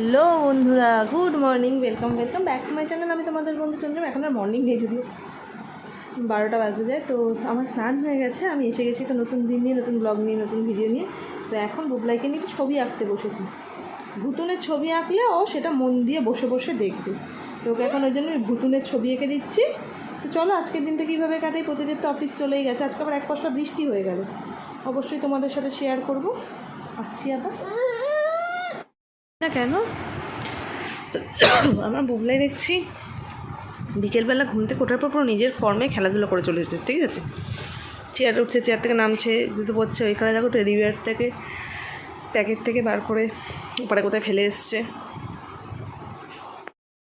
Hello বন্ধুরা, good morning welcome welcome back to my channel আমি তোমাদের বন্ধু চন্দ্রম, এখন আর মর্নিং নেই যদিও। বারোটা বাজে যায়, তো আমার স্নান হয়ে গেছে, আমি এসে গেছি একটা নতুন দিন নিয়ে, নতুন ব্লগ নিয়ে, নতুন ভিডিও নিয়ে। তো এখন বুবলাইকে নিয়ে ছবি আঁকতে বসেছি। ভুতুনের ছবি আঁকলে ও সেটা মন দিয়ে বসে বসে দেখবে। তো ওকে এখন ওই জন্য ভুতুনের ছবি এঁকে দিচ্ছি। তো চলো আজকের দিনটা কীভাবে কাটাই, প্রতিদিন তো অফিস চলেই গেছে। আজকে আবার এক কষ্ট বৃষ্টি হয়ে গেল। অবশ্যই তোমাদের সাথে শেয়ার করব। আসছি আবার। না কেন? আমার বুবলাই দেখছি বিকেলবেলা ঘুম থেকে ওঠার পর পুরো নিজের ফর্মে খেলাধুলো করে চলে এসেছে, ঠিক আছে? চেয়ারে উঠছে চেয়ার থেকে নামছে, জুতো পড়ছে ওইখানে দেখো টেডি বিয়ার প্যাকেট থেকে বার করে ওপারে কোথায় ফেলে এসছে।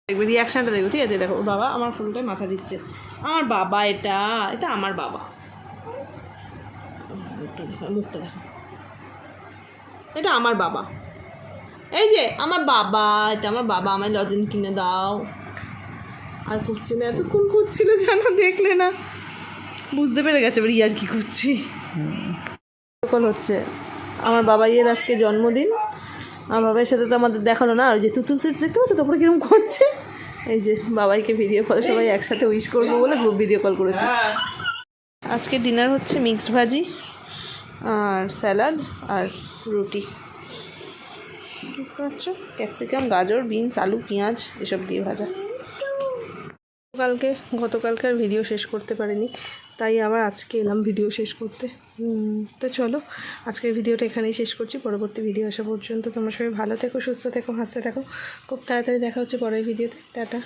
দেখবে রিয়াকশানটা দেখো ঠিক আছে? দেখো বাবা আমার ফুলটায় মাথা দিচ্ছে। আমার বাবা এটা এটা আমার বাবা। মুখটা দেখো মুখটা দেখো এটা আমার বাবা। এই যে, আমার বাবা, এটা আমার বাবা, আমায় লজেন কিনে দাও। আর করছি না, এতক্ষণ করছিল জানো দেখলে না। বুঝতে পেরে গেছে, এবার ইয়ার কি করছি কল হচ্ছে, আমার বাবাইয়ের আজকে জন্মদিন। আমার বাবার সাথে তো আমাদের দেখাল না, আর যে তুতুল সিট দেখতে পাচ্ছ? তারপরে কীরকম করছে? এই যে, বাবাইকে ভিডিও কলে সবাই একসাথে উইশ করব বলে গ্রুপ ভিডিও কল করেছে। আজকে ডিনার হচ্ছে মিক্সড ভাজি, আর স্যালাড আর রুটি। পারছ ক্যাপসিকাম, গাজর, বিনস, আলু, পেঁয়াজ, এসব দিয়ে ভাজা। কালকে, গতকালকে আর ভিডিও শেষ করতে পারিনি, তাই আবার আজকে এলাম ভিডিও শেষ করতে। তো চলো, আজকের ভিডিওটা এখানেই শেষ করছি। পরবর্তী ভিডিও আসা পর্যন্ত তোমরা সবাই ভালো থেকো, সুস্থ থেকো, হাসতে থাকো। খুব তাড়াতাড়ি দেখা হচ্ছে পরের ভিডিওতে। টাটা।